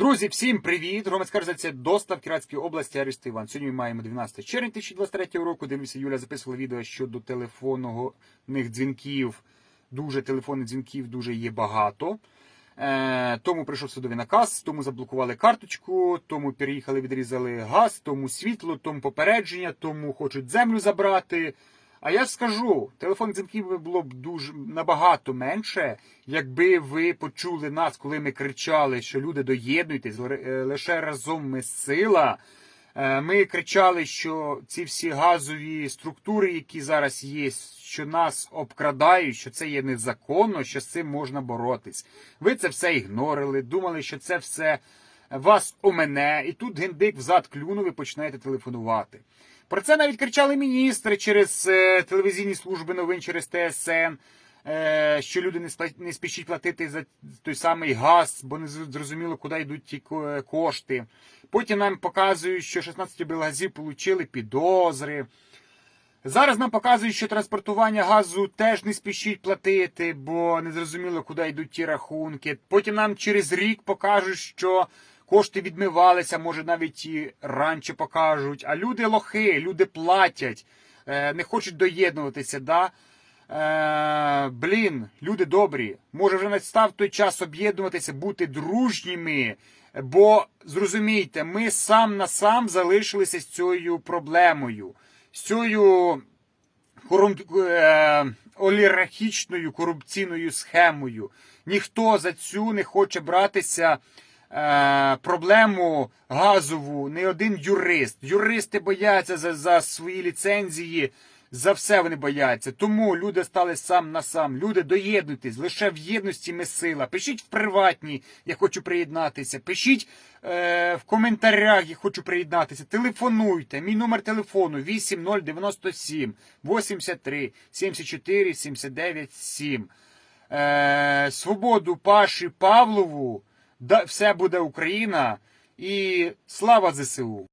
Друзі, всім привіт! Громадська організація «Достав» Кіратської області Арест Іван. Сьогодні ми маємо 12 червня 2023 року. Дивимося, Юля записувала відео щодо телефонних дзвінків. Дуже телефонних дзвінків дуже є багато. Е, тому прийшов судовий наказ, тому заблокували карточку, тому переїхали, відрізали газ, тому світло, тому попередження, тому хочуть землю забрати. А я ж скажу, телефон дзвінків було б дуже набагато менше, якби ви почули нас, коли ми кричали, що люди доєднуйтесь, е, лише разом ми сила. Е, Ми кричали, що ці всі газові структури, які зараз є, що нас обкрадають, що це є незаконно, що з цим можна боротись. Ви це все ігнорили, думали, що це все вас омене, і тут гендик взад клюнув і починаєте телефонувати. Про це навіть кричали міністри через е, телевізійні служби новин, через ТСН, е, що люди не, спішіть платити за той самий газ, бо не зрозуміло, куди йдуть ті кошти. Потім нам показують, що 16 облгазів отримали підозри. Зараз нам показують, що транспортування газу теж не спішіть платити, бо не зрозуміло, куди йдуть ті рахунки. Потім нам через рік покажуть, що кошти відмивалися, може навіть і раніше покажуть. А люди лохи, люди платять, е, не хочуть доєднуватися. Да? Е, блін, люди добрі. Може вже настав той час об'єднуватися, бути дружніми. Бо зрозумійте, ми сам на сам залишилися з цією проблемою, з цією корумп... е, олігархічною корупційною схемою. Ніхто за цю не хоче братися е, проблему газову, не один юрист. Юристи бояться за, за свої ліцензії. За все вони бояться. Тому люди стали сам на сам. Люди доєднуйтесь. Лише в єдності ми сила. Пишіть в приватній, я хочу приєднатися. Пишіть е, в коментарях, я хочу приєднатися. Телефонуйте. Мій номер телефону 8097 83 74 79 7. Е, свободу Паші Павлову. Все буде Україна. І слава ЗСУ!